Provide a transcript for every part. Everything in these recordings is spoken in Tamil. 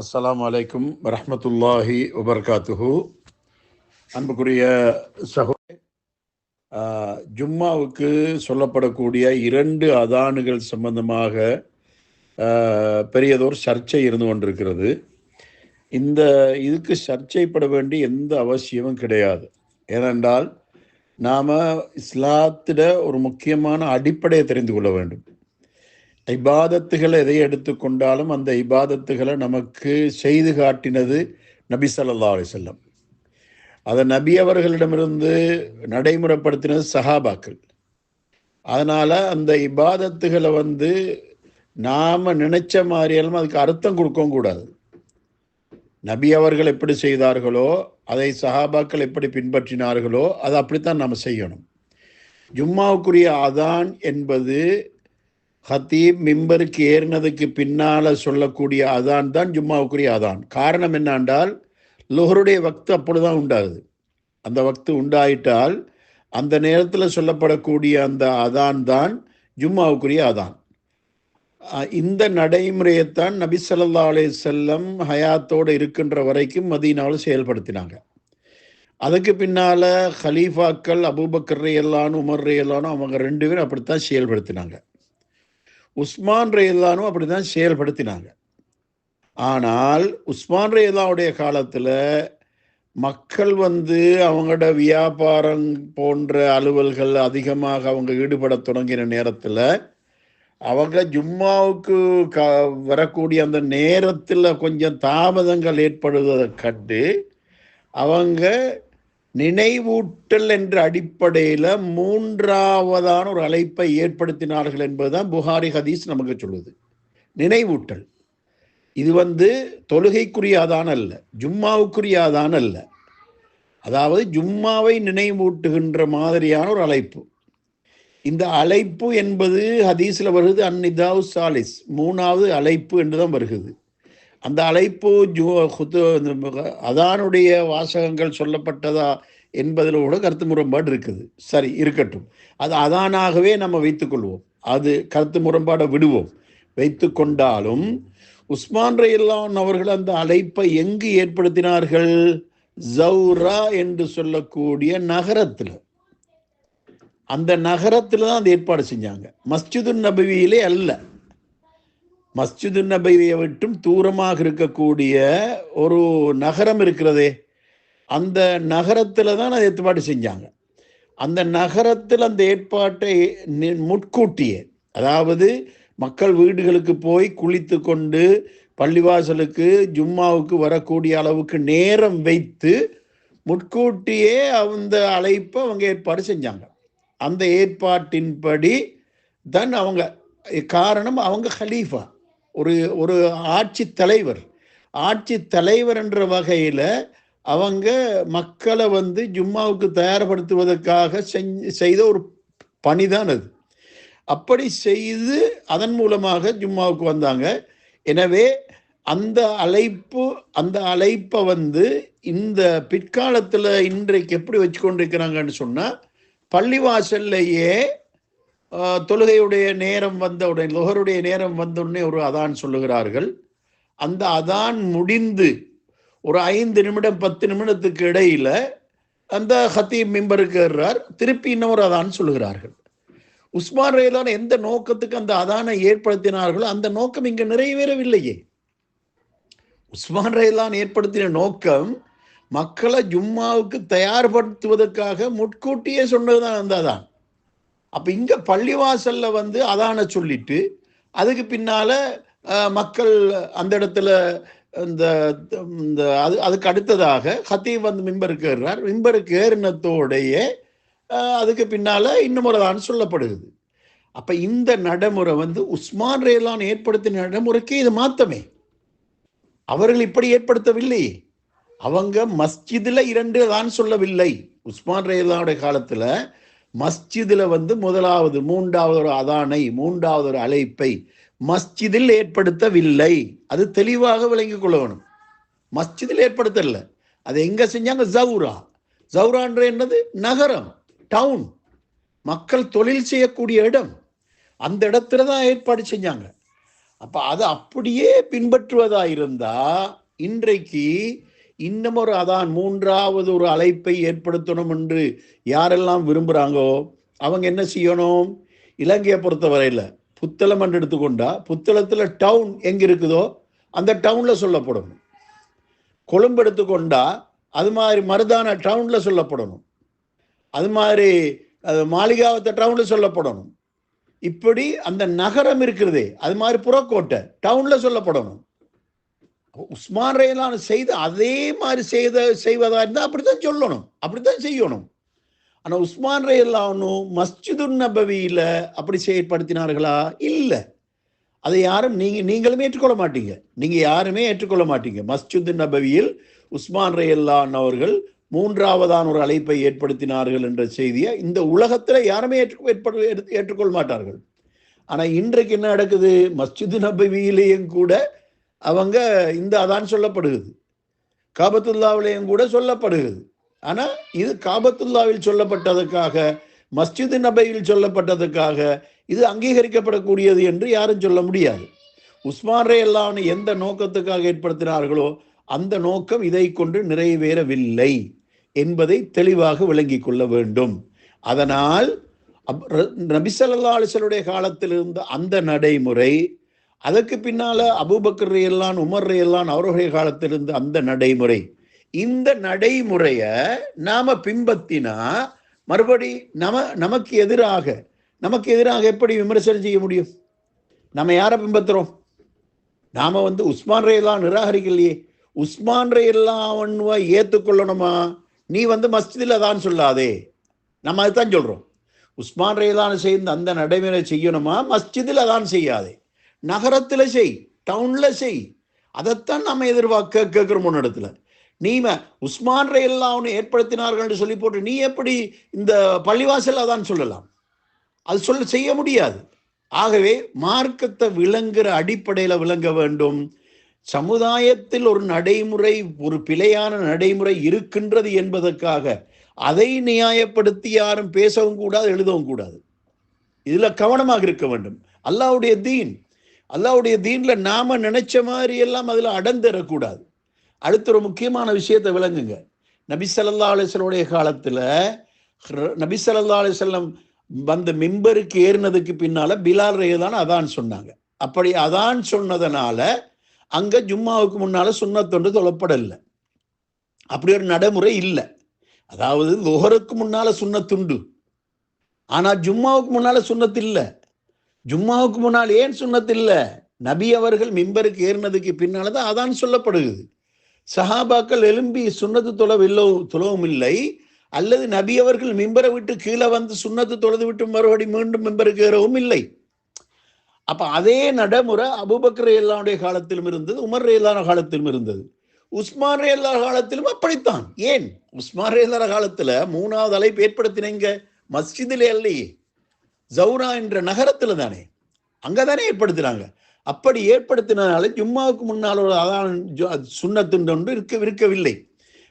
அஸ்லாம் அலைக்கும் வரமத்துல்லாஹி வபர்காத்துஹு. அன்புக்குரிய சகோ ஜும்மாவுக்கு சொல்லப்படக்கூடிய இரண்டு அதானுகள் சம்பந்தமாக பெரியதோர் சர்ச்சை இருந்து கொண்டிருக்கிறது. இந்த இதுக்கு சர்ச்சைப்பட வேண்டிய எந்த அவசியமும் கிடையாது. ஏனென்றால் நாம் இஸ்லாத்திட ஒரு முக்கியமான அடிப்படையை தெரிந்து கொள்ள வேண்டும். இபாதத்துகளை எதை எடுத்துக்கொண்டாலும் அந்த இபாதத்துகளை நமக்கு செய்து காட்டினது நபி சல்லா செல்லம் அதை நபி அவர்களிடமிருந்து நடைமுறைப்படுத்தினது சஹாபாக்கள். அதனால் அந்த இபாதத்துகளை வந்து நாம் நினைச்ச மாதிரியெல்லாம் அதுக்கு அர்த்தம் கொடுக்கவும் கூடாது. நபி அவர்கள் எப்படி செய்தார்களோ அதை சஹாபாக்கள் எப்படி பின்பற்றினார்களோ அதை அப்படித்தான் நாம் செய்யணும். ஜும்மாவுக்குரிய அதான் என்பது ஹத்தீப் மிம்பருக்கு ஏறினதுக்கு பின்னால் சொல்லக்கூடிய அதான் தான் ஜும்மாவுக்குரிய அதான் காரணம் என்னென்றால் லுஹருடைய வக்து அப்பொழுதுதான் உண்டாகுது. அந்த வக்து உண்டாயிட்டால் அந்த நேரத்தில் சொல்லப்படக்கூடிய அந்த அதான் தான் ஜும்மாவுக்குரிய அதான் இந்த நடைமுறையைத்தான் நபி ஸல்லல்லாஹு அலே செல்லம் ஹயாத்தோடு இருக்கின்ற வரைக்கும் மதீனாவில் செயல்படுத்தினாங்க. அதுக்கு பின்னால் ஹலீஃபாக்கள் அபூபக்கர் ரேயல்லானும் உமர் ரேயல்லானும் அவங்க ரெண்டு பேரும் அப்படித்தான் செயல்படுத்தினாங்க. உஸ்மான் ரயில்லானும் அப்படி தான் செயல்படுத்தினாங்க. ஆனால் உஸ்மான் ரயில்லாவுடைய காலத்தில் மக்கள் வந்து அவங்களோட வியாபாரம் போன்ற அலுவல்கள் அதிகமாக அவங்க ஈடுபட தொடங்கின நேரத்தில் அவங்க ஜும்மாவுக்கு க வரக்கூடிய அந்த நேரத்தில் கொஞ்சம் தாமதங்கள் ஏற்படுவதை கண்டு அவங்க நினைவூட்டல் என்ற அடிப்படையில் மூன்றாவதான ஒரு அழைப்பை ஏற்படுத்தினார்கள் என்பதுதான் புகாரி ஹதீஸ் நமக்கு சொல்லுது. நினைவூட்டல். இது வந்து தொழுகைக்குரியாதான் அல்ல ஜும்மாவுக்குரியாதான் அல்ல. அதாவது ஜும்மாவை நினைவூட்டுகின்ற மாதிரியான ஒரு அழைப்பு. இந்த அழைப்பு என்பது ஹதீஸில் வருகிறது அந்நிதாவு சாலிஸ் மூணாவது அழைப்பு என்றுதான் வருகிறது. அந்த அழைப்பு ஜோ குத்து அதானுடைய வாசகங்கள் சொல்லப்பட்டதா என்பதில் கூட கருத்து முரண்பாடு இருக்குது. சரி இருக்கட்டும். அது அதானாகவே நம்ம வைத்துக்கொள்வோம் அது கருத்து முரண்பாடை விடுவோம். வைத்து கொண்டாலும் உஸ்மான் ரயில்லான் அவர்கள் அந்த அழைப்பை எங்கு ஏற்படுத்தினார்கள்? ஜவுரா என்று சொல்லக்கூடிய நகரத்தில். அந்த நகரத்தில் தான் அந்த ஏற்பாடு செஞ்சாங்க. மஸ்ஜிது நபவியிலே அல்ல. மஸ்ஜிது நபையை விட்டும் தூரமாக இருக்கக்கூடிய ஒரு நகரம் இருக்கிறதே அந்த நகரத்தில் தான் அதை ஏற்பாடு செஞ்சாங்க. அந்த நகரத்தில் அந்த ஏற்பாட்டை முட்கூட்டியே அதாவது மக்கள் வீடுகளுக்கு போய் குளித்து கொண்டு பள்ளிவாசலுக்கு ஜும்மாவுக்கு வரக்கூடிய அளவுக்கு நேரம் வைத்து முட்கூட்டியே அந்த அழைப்பை அவங்க ஏற்பாடு செஞ்சாங்க. அந்த ஏற்பாட்டின்படி தான் அவங்க காரணம் அவங்க ஹலீஃபா. ஒரு ஒரு ஆட்சி தலைவர். ஆட்சி தலைவர் என்ற வகையில் அவங்க மக்களை வந்து ஜும்மாவுக்கு தயார்படுத்துவதற்காக செய்த ஒரு பணிதான் அது. அப்படி செய்து அதன் மூலமாக ஜும்மாவுக்கு வந்தாங்க. எனவே அந்த அழைப்பு அந்த அழைப்பை வந்து இந்த பிற்காலத்தில் இன்றைக்கு எப்படி வச்சு கொண்டிருக்கிறாங்கன்னு சொன்னால் பள்ளிவாசல்லையே தொழுகையுடைய நேரம் வந்த உடனே லொஹருடைய நேரம் வந்த உடனே ஒரு அதான் சொல்லுகிறார்கள். அந்த அதான் முடிந்து ஒரு ஐந்து நிமிடம் பத்து நிமிடத்துக்கு இடையில அந்த ஹத்தீப் மிம்பருக்கு ஏறுறார் திருப்பி இன்னொரு அதான் சொல்லுகிறார்கள். உஸ்மான் ரயிலான் எந்த நோக்கத்துக்கு அந்த அதானை ஏற்படுத்தினார்களோ அந்த நோக்கம் இங்கு நிறைவேறவில்லையே. உஸ்மான் ரயிலான் ஏற்படுத்தின நோக்கம் மக்களை ஜும்மாவுக்கு தயார்படுத்துவதற்காக முட்கூட்டியே சொன்னதுதான் அந்த அதான். அப்போ இங்கே பள்ளிவாசலில் வந்து அதான சொல்லிட்டு அதுக்கு பின்னால மக்கள் அந்த இடத்துல இந்த இந்த அது அதுக்கு அடுத்ததாக ஹத்தீப் வந்து மிம்பருக்கு ஏறுறார். மிம்பருக்கு ஏறினத்தோடைய அதுக்கு பின்னால் இன்னும் சொல்லப்படுகிறது. அப்போ இந்த நடைமுறை வந்து உஸ்மான் ரேலான் ஏற்படுத்தின நடைமுறைக்கு இது மாத்தமே. அவர்கள் இப்படி ஏற்படுத்தவில்லை அவங்க மஸ்ஜிதில் இரண்டு தான் சொல்லவில்லை. உஸ்மான் ரேலானுடைய காலத்தில் மஸ்ஜிதில் வந்து முதலாவது மூன்றாவது ஒரு அதானை மூன்றாவது ஒரு அழைப்பை மஸ்ஜிதில் ஏற்படுத்தவில்லை. அது தெளிவாக விளங்கிக் கொள்ள வேணும் மஸ்ஜிதில் ஏற்படுத்தல. அது எங்கே செஞ்சாங்க? ஜவுரா. ஜவுரான்ற என்னது? நகரம் டவுன் மக்கள் தொழில் செய்யக்கூடிய இடம். அந்த இடத்துல தான் ஏற்பாடு செஞ்சாங்க. அப்போ அது அப்படியே பின்பற்றுவதாக இருந்தால் இன்றைக்கு இன்னும் ஒரு அதான் மூன்றாவது ஒரு அழைப்பை ஏற்படுத்தணும் என்று யாரெல்லாம் விரும்புகிறாங்கோ அவங்க என்ன செய்யணும்? இலங்கையை பொறுத்தவரையில் புத்தளம் என்று எடுத்துக்கொண்டா புத்தளத்தில் டவுன் எங்கே இருக்குதோ அந்த டவுனில் சொல்லப்படணும். கொழும்பு எடுத்துக்கொண்டா அது மாதிரி மருதான டவுனில் சொல்லப்படணும். அது மாதிரி அது மாளிகாவத்த டவுனில் சொல்லப்படணும். இப்படி அந்த நகரம் இருக்கிறதே அது மாதிரி புறக்கோட்டை டவுனில் சொல்லப்படணும். உஸ்மான் ரயிலான செய்த அதே மாதிரி செய்த செய்வதா இருந்தால் அப்படித்தான் சொல்லணும். அப்படித்தான் செய்யணும். ஆனால் உஸ்மான் ரயில்லானும் மஸ்ஜிது நபவியில் அப்படி செயற்படுத்தினார்களா? இல்லை. அதை யாரும் நீங்கள் நீங்களுமே ஏற்றுக்கொள்ள மாட்டீங்க. நீங்கள் யாருமே ஏற்றுக்கொள்ள மாட்டீங்க. மஸ்ஜிது நபவியில் உஸ்மான் ரயில்லான் அவர்கள் மூன்றாவதான ஒரு அழைப்பை ஏற்படுத்தினார்கள் என்ற செய்தியை இந்த உலகத்தில் யாருமே ஏற்று ஏற்றுக்கொள்ள மாட்டார்கள். ஆனால் இன்றைக்கு என்ன நடக்குது? மஸ்ஜிது நபவியிலேயும் கூட அவங்க இந்த அதான் சொல்லப்படுகிறது. காபத்துல்லாவிலையும் கூட சொல்லப்படுகிறது. ஆனால் இது காபத்துல்லாவில் சொல்லப்பட்டதுக்காக மஸ்ஜிது நபையில் சொல்லப்பட்டதுக்காக இது அங்கீகரிக்கப்படக்கூடியது என்று யாரும் சொல்ல முடியாது. உஸ்மான் ரே அல்லான்னு எந்த நோக்கத்துக்காக ஏற்படுத்தினார்களோ அந்த நோக்கம் இதை கொண்டு நிறைவேறவில்லை என்பதை தெளிவாக விளங்கிக் கொள்ள வேண்டும். அதனால் அப்- அலிசலுடைய காலத்தில் இருந்த அந்த நடைமுறை அதற்கு பின்னால அபுபக்கர் எல்லாம் உமர் எல்லாம் அவருடைய காலத்திலிருந்து அந்த நடைமுறை. இந்த நடைமுறைய நாம பின்பற்றினா மறுபடி நம நமக்கு எதிராக நமக்கு எதிராக எப்படி விமர்சனம் செய்ய முடியும்? நம்ம யாரை பின்பற்றுறோம் நாம வந்து உஸ்மான் ரேலாம் நிராகரிக்கலையே. உஸ்மான் ரேலாம் ஏற்றுக்கொள்ளணுமா நீ வந்து மஸ்ஜிதில் தான் சொல்லாதே. நம்ம அதுதான் சொல்றோம். உஸ்மான் ரேலான் செய்த அந்த நடைமுறை செய்யணுமா? மஸ்ஜிதில் தான் செய்யாதே. நகரத்தில் செய் டவுனில் செய். அதைத்தான் நம்ம எதிர்பார்க்க கேட்கிறோம் இடத்துல. நீ உஸ்மான் ரயில்லாம் அவனு ஏற்படுத்தினார்கள் என்று சொல்லி போட்டு நீ எப்படி இந்த பள்ளிவாசல் அதான் சொல்லலாம். அது சொல்ல செய்ய முடியாது. ஆகவே மார்க்கத்தை விளங்குற அடிப்படையில் விளங்க வேண்டும். சமுதாயத்தில் ஒரு நடைமுறை ஒரு பிழையான நடைமுறை இருக்கின்றது என்பதற்காக அதை நியாயப்படுத்தி யாரும் பேசவும் கூடாது எழுதவும் கூடாது. இதில் கவனமாக இருக்க வேண்டும். அல்லாவுடைய தீன் அல்லாவுடைய தீனில் நாம் நினைச்ச மாதிரி எல்லாம் அதில் அடந்துடக்கூடாது அடுத்த ஒரு முக்கியமான விஷயத்தை விளங்குங்க. நபிசல்லா அலிஸ்வலுடைய காலத்தில் நபிசல்லா அலிஸ்வல்லம் வந்த மிம்பருக்கு ஏறினதுக்கு பின்னால் பிலால் ரேதான் அதான் சொன்னாங்க. அப்படி அதான் சொன்னதுனால அங்கே ஜும்மாவுக்கு முன்னால் சுண்ணத்தொன்று தொழப்படலை. அப்படி ஒரு நடைமுறை இல்லை. அதாவது லுஹருக்கு முன்னால் சுன்னத்துண்டு ஆனால் ஜும்மாவுக்கு முன்னால் சுன்னத்து இல்லை. ஜும்மாவுக்கு முன்னால் ஏன் சுன்னத்து இல்லை? நபி அவர்கள் மிம்பருக்கு ஏறினதுக்கு பின்னால் தான் அதான் சொல்லப்படுகிறது. சஹாபாக்கள் எழும்பி சுன்னத்து தொழவில்லோ தொழவும் இல்லை. அல்லது நபி அவர்கள் மிம்பரை விட்டு கீழே வந்து சுண்ணத்து தொழுது விட்டு மறுபடி மீண்டும் மிம்பருக்கு ஏறவும் இல்லை. அப்ப அதே நடைமுறை அபூபக்கர் எல்லாருடைய காலத்திலும் இருந்தது உமர் ரேலான காலத்திலும் இருந்தது. உஸ்மான் ரேல்லா காலத்திலும் அப்படித்தான். ஏன்? உஸ்மான் ரேல்லா காலத்துல மூணாவது அலைப்பு ஏற்படுத்தினீங்க? மஸ்ஜிதில் இல்லையே ஜவுரா என்ற நகரத்துல தானே அங்கதானே ஏற்படுத்தினாங்க அப்படி ஏற்படுத்தினால ஜும்மாவுக்கு முன்னால் ஒரு அதான் ஜு- ஒன்று இருக்க இருக்கவில்லை.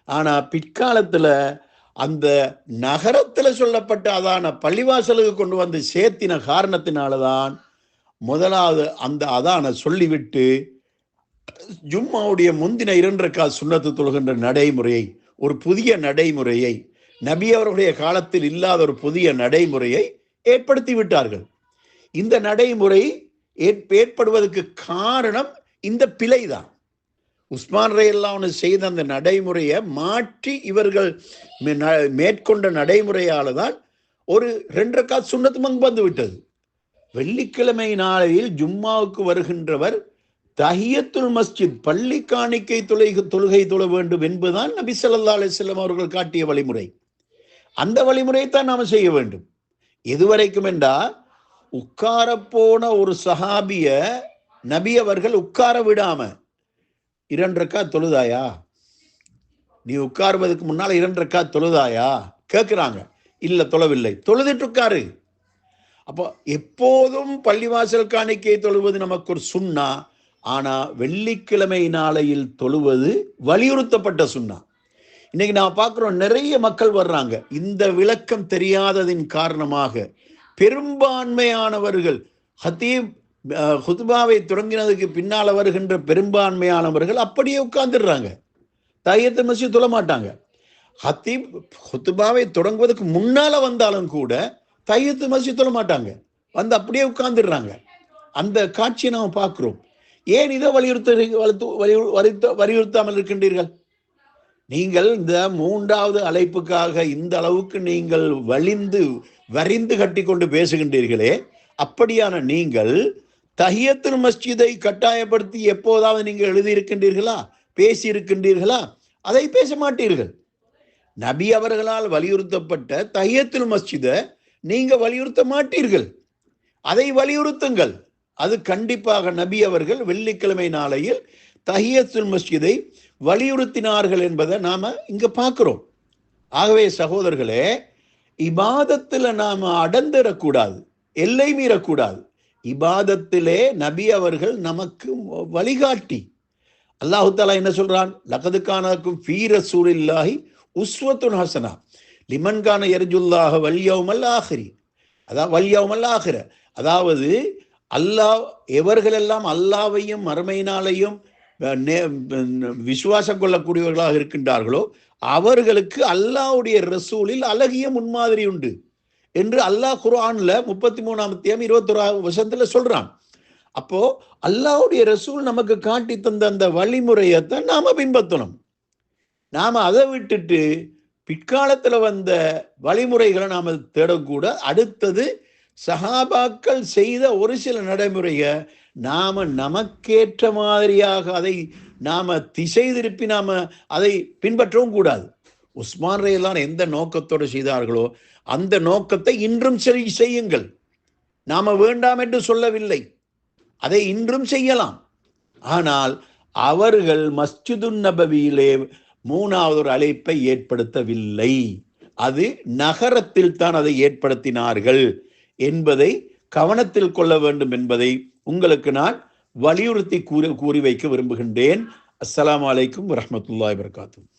ஆனா பிற்காலத்துல அந்த நகரத்துல சொல்லப்பட்ட அதான பள்ளிவாசலுக்கு கொண்டு வந்து சேர்த்தின காரணத்தினாலதான் முதலாவது அந்த அதான சொல்லிவிட்டு ஜும்மாவுடைய முந்தின இரண்டு ரக்காத் சுண்ணத்து தொழுகின்ற நடைமுறையை ஒரு புதிய நடைமுறையை நபி அவர்களுடைய காலத்தில் இல்லாத ஒரு புதிய நடைமுறையை ஏற்படுத்தி விட்டார்கள் இந்த நடைமுறை ஏற்படுவதற்கு காரணம் இந்த பிழை தான் உஸ்மான் ரயில்லாம் செய்த அந்த நடைமுறையை மாற்றி இவர்கள் மே- ந- மேற்கொண்ட நடைமுறையால் தான் ஒரு ரெண்டு ரக்காத் சுண்ணத்து மங்கு வந்து விட்டது. வெள்ளிக்கிழமை நாளையில் ஜும்மாவுக்கு வருகின்றவர் தஹியத்துல் மஸ்ஜித் பள்ளி காணிக்கை தொலை தொழுகை தொழ வேண்டும் என்பதுதான் நபி சொல்லா அலைஹி அவர்கள் காட்டிய வழிமுறை. அந்த வழிமுறையை தான் நாம் செய்ய வேண்டும். எதுவரைக்கும் என்றா உட்கார போன ஒரு சஹாபிய நபி அவர்கள் உட்கார விடாம இரண்டுக்கா தொழுதாயா? நீ உட்காருவதற்கு முன்னால் இரண்டுக்கா தொழுதாயா? கேட்குறாங்க. இல்லை தொழவில்லை. தொழுதுட்டு உட்காரு அப்போ எப்போதும் பள்ளிவாசல் காணிக்கை தொழுவது நமக்கு ஒரு சுண்ணா ஆனால் வெள்ளிக்கிழமை நாளையில் தொழுவது வலியுறுத்தப்பட்ட சுண்ணா. இன்னைக்கு நான் பார்க்குறோம் நிறைய மக்கள் வர்றாங்க. இந்த விளக்கம் தெரியாததின் காரணமாக பெரும்பான்மையானவர்கள் ஹத்தீப் ஹுத்பாவை தொடங்கினதுக்கு பின்னால் வருகின்ற பெரும்பான்மையானவர்கள் அப்படியே உட்கார்ந்துடுறாங்க. தையத்து மசி தொழ மாட்டாங்க. ஹத்தீப் ஹுத்துபாவை தொடங்குவதற்கு முன்னால் வந்தாலும் கூட தையத்து மசி தொழ மாட்டாங்க. வந்து அப்படியே உட்கார்ந்துடுறாங்க. அந்த காட்சியை நாம் பார்க்குறோம். ஏன் இதை வலியுறுத்த வலியுறுத்த வலியுறுத்தாமல் இருக்கின்றீர்கள்? நீங்கள் இந்த மூன்றாவது அழைப்புக்காக இந்த அளவுக்கு நீங்கள் வலிந்து வரிந்து கட்டி கொண்டு பேசுகின்றீர்களே அப்படியான நீங்கள் தஹியத்துல் மஸ்ஜிதை கட்டாயப்படுத்தி எப்போதாவது நீங்கள் எழுதியிருக்கின்றீர்களா? பேசி இருக்கின்றீர்களா அதை பேச மாட்டீர்கள். நபி அவர்களால் வலியுறுத்தப்பட்ட தஹியத்துல் மஸ்ஜிதை நீங்கள் வலியுறுத்த மாட்டீர்கள். அதை வலியுறுத்துங்கள். அது கண்டிப்பாக நபி அவர்கள் வெள்ளிக்கிழமை நாளையில் தஹியத்துல் மஸ்ஜிதை வலியுறுத்தினார்கள் என்பதை நாம் இங்கே பார்க்குறோம். ஆகவே சகோதரர்களே இபாதத்தில் நாம் அடந்துடக்கூடாது எல்லை மீறக்கூடாது. இபாதத்திலே நபி அவர்கள் நமக்கு வழிகாட்டி. அல்லாஹு தாலா என்ன சொல்றான்? லகதுக்கானக்கும் ஃபீர சூரில்லாஹி உஸ்வத்துன் ஹசனா. லிமன்கான எர்ஜுல்லாஹ வல்யவுமல் ஆஹிரி அதான் வல்யவுமல் ஆகிற அதாவது அல்லாஹ் எவர்களெல்லாம் அல்லாவையும் மறுமையினாலையும் விசுவாசம் கொள்ளக்கூடியவர்களாக இருக்கின்றார்களோ அவர்களுக்கு அல்லாவுடைய ரசூலில் அழகிய முன்மாதிரி உண்டு என்று அல்லாஹ் குரான்ல முப்பத்தி மூணாம் தேம் இருபத்தொராவது வருஷத்துல சொல்றான். அப்போ அல்லாவுடைய ரசூல் நமக்கு காட்டி தந்த அந்த வழிமுறையைத்தான் நாம பின்பற்றணும். நாம அதை விட்டுட்டு பிற்காலத்துல வந்த வழிமுறைகளை நாம தேடக்கூட அடுத்தது சஹாபாக்கள் செய்த ஒரு சில நடைமுறையை நாம் நமக்கேற்ற மாதிரியாக அதை நாம் திசை திருப்பி நாம் அதை பின்பற்றவும் கூடாது. உஸ்மான் ரயிலான் எந்த நோக்கத்தோடு செய்தார்களோ அந்த நோக்கத்தை இன்றும் சரி செய்யுங்கள். நாம் வேண்டாம் என்று சொல்லவில்லை. அதை இன்றும் செய்யலாம். ஆனால் அவர்கள் மஸ்ஜிதுன் நபவியிலே மூணாவது ஒரு அழைப்பை ஏற்படுத்தவில்லை. அது நகரத்தில் தான் அதை ஏற்படுத்தினார்கள். என்பதை கவனத்தில் கொள்ள வேண்டும் என்பதை உங்களுக்கு நான் வலியுறுத்தி கூறி கூறி வைக்க விரும்புகின்றேன். அஸ்லாம் அலைக்கும் வரமத்துல்லாய் வபரகாத்துஹு.